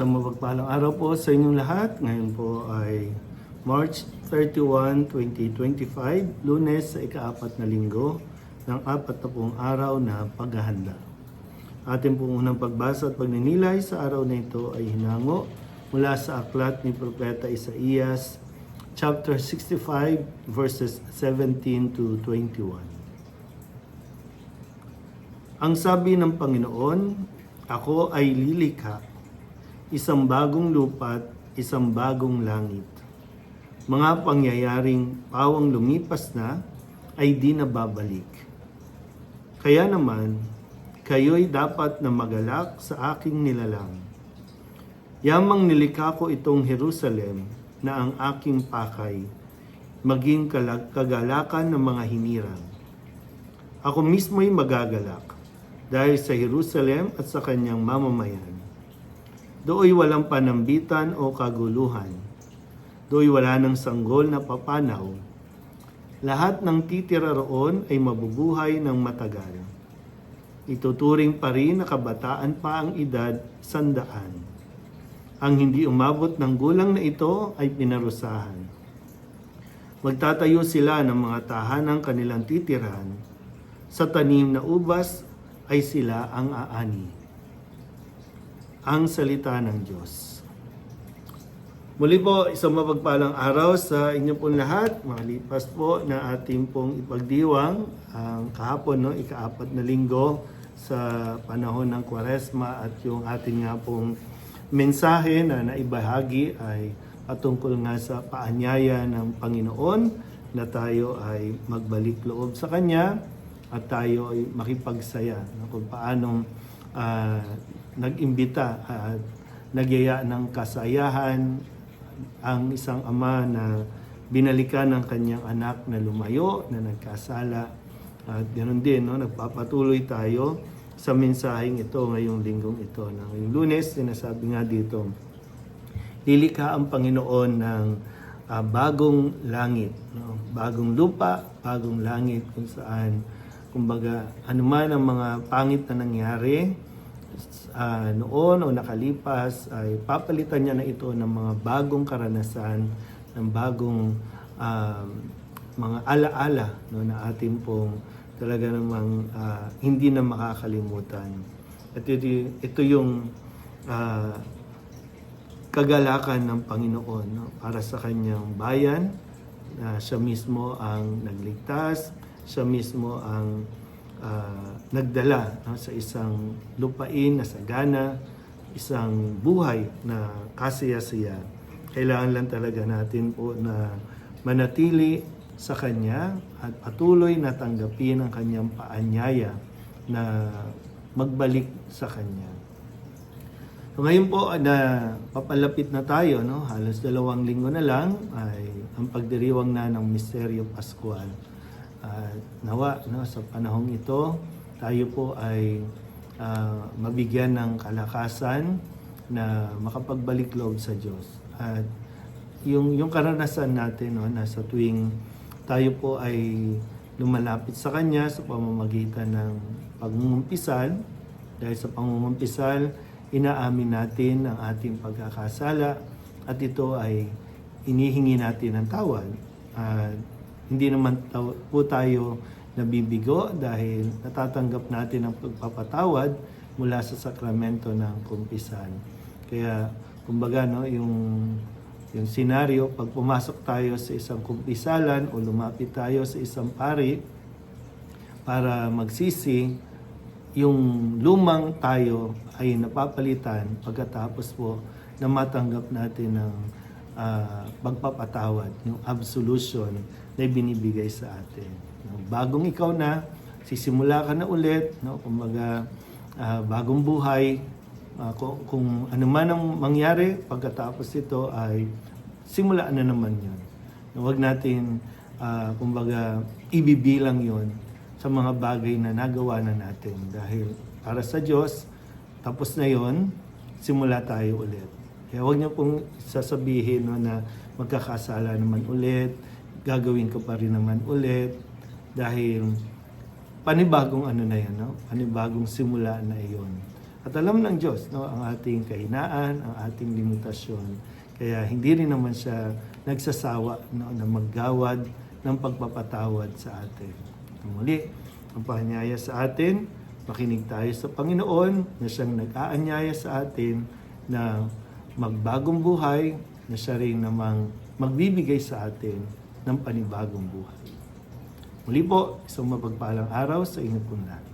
Isang mapagpalang araw po sa inyong lahat. Ngayon po ay March 31, 2025, lunes sa ikaapat na linggo ng apat na pong araw na paghahanda. Ating pong unang pagbasa at pagninilay sa araw na ito ay hinango mula sa aklat ni Propeta Isaías, chapter 65, verses 17 to 21. Ang sabi ng Panginoon, Ako ay lilikha, isang bagong lupa't isang bagong langit. Mga pangyayaring pawang lumipas na ay di na babalik. Kaya naman, kayo'y dapat na magalak sa aking nilalang. Yamang nilikha ko itong Jerusalem na ang aking pakay, maging kagalakan ng mga hinirang. Ako mismo'y magagalak dahil sa Jerusalem at sa kanyang mamamayan. Dooy walang panambitan o kaguluhan. Dooy wala ng sanggol na papanaw. Lahat ng titira roon ay mabubuhay ng matagal. Ituturing pa rin na kabataan pa ang edad sandaan. Ang hindi umabot ng gulang na ito ay pinarusahan. Magtatayo sila ng mga tahanang kanilang titirahan. Sa tanim na ubas ay sila ang aani. Ang salita ng Diyos. Muli po, isang mapagpalang araw sa inyo pong lahat. Malipas po na ating pong ipagdiwang ang kahapon, no, ikaapat na linggo sa panahon ng Kwaresma at yung ating nga pong mensahe na naibahagi ay patungkol nga sa paanyaya ng Panginoon na tayo ay magbalik loob sa Kanya at tayo ay makipagsaya no, kung paanong ah, nag-imbita at nagyaya ng kasayahan ang isang ama na binalikan ng kanyang anak na lumayo, na nagkasala. At ganoon din, no, nagpapatuloy tayo sa mensaheng ito ngayong linggong ito. Na ngayong lunes, sinasabi nga dito, lilikha ang Panginoon ng ah, bagong langit, no? bagong lupa, bagong langit kung saan kumbaga anuman ang mga pangit na nangyari ah, noon o nakalipas ay papalitan niya na ito ng mga bagong karanasan, ng bagong ah, mga alaala no, na ating pong talaga namang ah, hindi na makakalimutan. At ito, ito yung ah, kagalakan ng Panginoon no, para sa kanyang bayan na siya mismo ang nagligtas, siya mismo ang ah, nagdala no, sa isang lupain na sagana, isang buhay na kasaya-saya. Kailangan lang talaga natin po na manatili sa Kanya at patuloy na tanggapin ang Kanyang paanyaya na magbalik sa Kanya. So ngayon po na papalapit na tayo, no? halos dalawang linggo na lang ay ang pagdiriwang na ng Misteryo Pascual. At nawa no, sa panahong ito, tayo po ay ah, mabigyan ng kalakasan na makapagbalik loob sa Diyos. At yung, yung karanasan natin no, na sa tuwing tayo po ay lumalapit sa Kanya sa pamamagitan ng pagmumumpisal, dahil sa pangungumpisal, inaamin natin ang ating pagkakasala at ito ay inihingi natin ng tawad. At hindi naman po tayo nabibigo dahil natatanggap natin ang pagpapatawad mula sa sakramento ng kumpisan. Kaya, kumbaga, no, yung, yung senaryo, pag pumasok tayo sa isang kumpisalan o lumapit tayo sa isang pari para magsisi, yung lumang tayo ay napapalitan pagkatapos po na matanggap natin ng ah, pagpapatawad, yung absolution na binibigay sa atin. No, Bagong ikaw na, sisimula ka na ulit, no? kumbaga ah, bagong buhay, Ah, kung, kung ano man ang mangyari pagkatapos ito ay simulaan na naman yun. Huwag natin, ah, kumbaga, ibibilang yon sa mga bagay na nagawa na natin. Dahil para sa Diyos, tapos na yon simula tayo ulit. Kaya huwag niyo pong sasabihin no, na magkakasala naman ulit, gagawin ko pa rin naman ulit, dahil panibagong ano na yan, no? panibagong simula na iyon. At alam ng Diyos no, ang ating kahinaan, ang ating limitasyon. Kaya hindi rin naman siya nagsasawa no, na maggawad ng pagpapatawad sa atin. Muli, ang panyaya sa atin, makinig tayo sa Panginoon na siyang nag-aanyaya sa atin na magbagong buhay na siya rin namang magbibigay sa atin ng panibagong buhay. Muli po, isang mapagpalang araw sa inyong punlan.